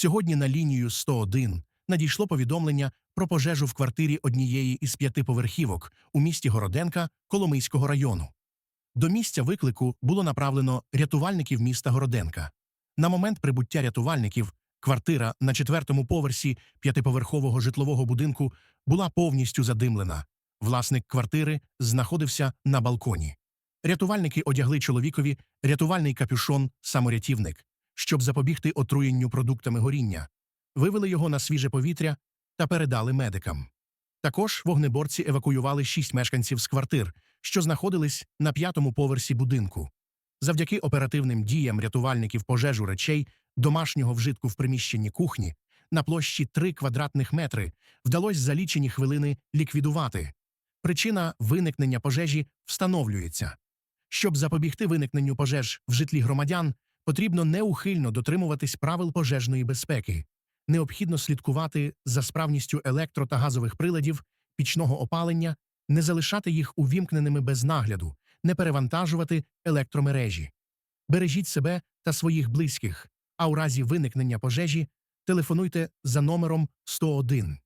Сьогодні на лінію 101 надійшло повідомлення про пожежу в квартирі однієї із п'ятиповерхівок у місті Городенка Коломийського району. До місця виклику було направлено рятувальників міста Городенка. На момент прибуття рятувальників квартира на четвертому поверсі п'ятиповерхового житлового будинку була повністю задимлена. Власник квартири знаходився на балконі. Рятувальники одягли чоловікові рятувальний капюшон саморятівник, щоб запобігти отруєнню продуктами горіння, вивели його на свіже повітря та передали медикам. Також вогнеборці евакуювали шість мешканців з квартир, що знаходились на п'ятому поверсі будинку. Завдяки оперативним діям рятувальників пожежу речей домашнього вжитку в приміщенні кухні на площі 3 квадратних метри вдалося за лічені хвилини ліквідувати. Причина виникнення пожежі встановлюється. Щоб запобігти виникненню пожеж в житлі громадян, потрібно неухильно дотримуватись правил пожежної безпеки. Необхідно слідкувати за справністю електро та газових приладів, пічного опалення, не залишати їх увімкненими без нагляду, не перевантажувати електромережі. Бережіть себе та своїх близьких, а у разі виникнення пожежі телефонуйте за номером 101.